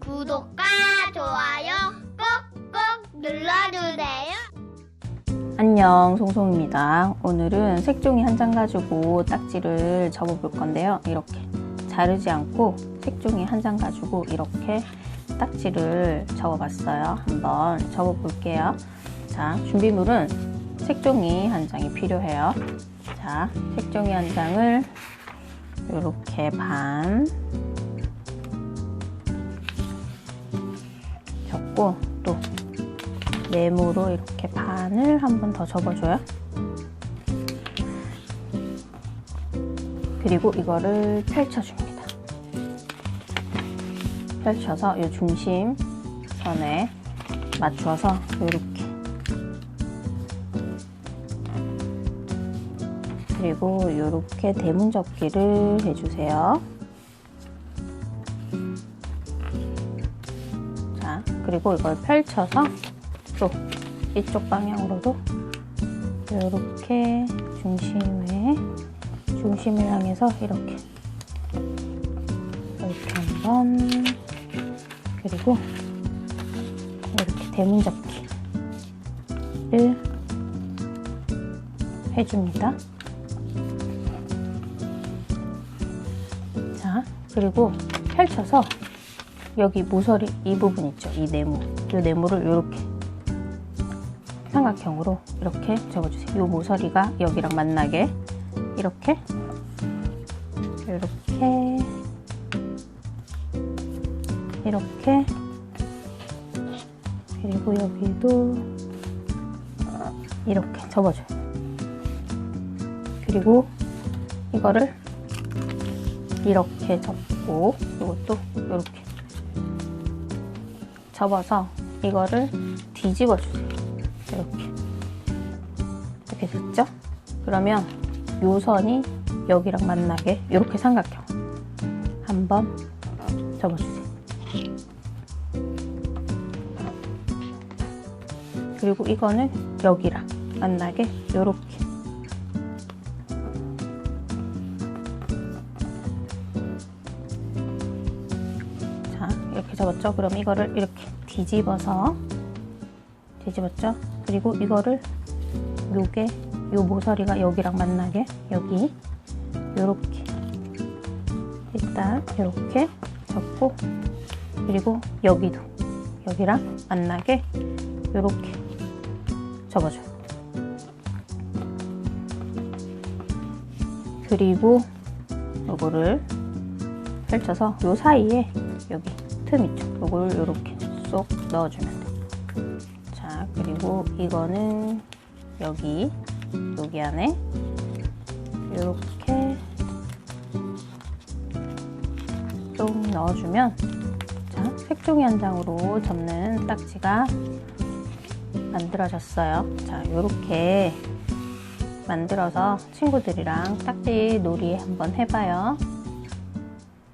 구독과 좋아요 꼭꼭 눌러주세요. 안녕 송송입니다. 오늘은 색종이 한 장 가지고 딱지를 접어 볼 건데요. 이렇게 자르지 않고 색종이 한 장 가지고 이렇게 딱지를 접어 봤어요. 한번 접어 볼게요. 자 준비물은 색종이 한 장이 필요해요 자 색종이 한 장을 이렇게 반 접고 또 네모로 이렇게 반을 한 번 더 접어줘요. 그리고 이거를 펼쳐줍니다. 펼쳐서 이 중심 선에 맞춰서 이렇게 그리고 이렇게 대문 접기를 해주세요. 자, 그리고 이걸 펼쳐서 또 이쪽 방향으로도 이렇게 중심에 중심을 향해서 이렇게 이렇게 한번 그리고 이렇게 대문 접기를 해줍니다. 자 그리고 펼쳐서 여기 모서리 이 부분 있죠 이 네모 이 네모를 이렇게 삼각형으로 이렇게 접어주세요. 이 모서리가 여기랑 만나게 이렇게 이렇게 이렇게 그리고 여기도 이렇게 접어줘요. 그리고 이거를 이렇게 접고 이것도 이렇게 접어서 이거를 뒤집어 주세요. 이렇게 이렇게 됐죠? 그러면 요 선이 여기랑 만나게 이렇게 삼각형 한번 접어주세요. 그리고 이거는 여기랑 만나게 이렇게 이렇게 접었죠? 그럼 이거를 이렇게 뒤집어서 뒤집었죠? 그리고 이거를 요게 요 모서리가 여기랑 만나게 여기 요렇게 일단 요렇게 접고 그리고 여기도 여기랑 만나게 요렇게 접어줘요 그리고 요거를 펼쳐서 요 사이에 여기 틈 있죠 요거를 요렇게 쏙 넣어주면 돼요. 자 그리고 이거는 여기 여기 안에 이렇게 좀 넣어주면 자 색종이 한 장으로 접는 딱지가 만들어졌어요. 자 이렇게 만들어서 친구들이랑 딱지 놀이 한번 해봐요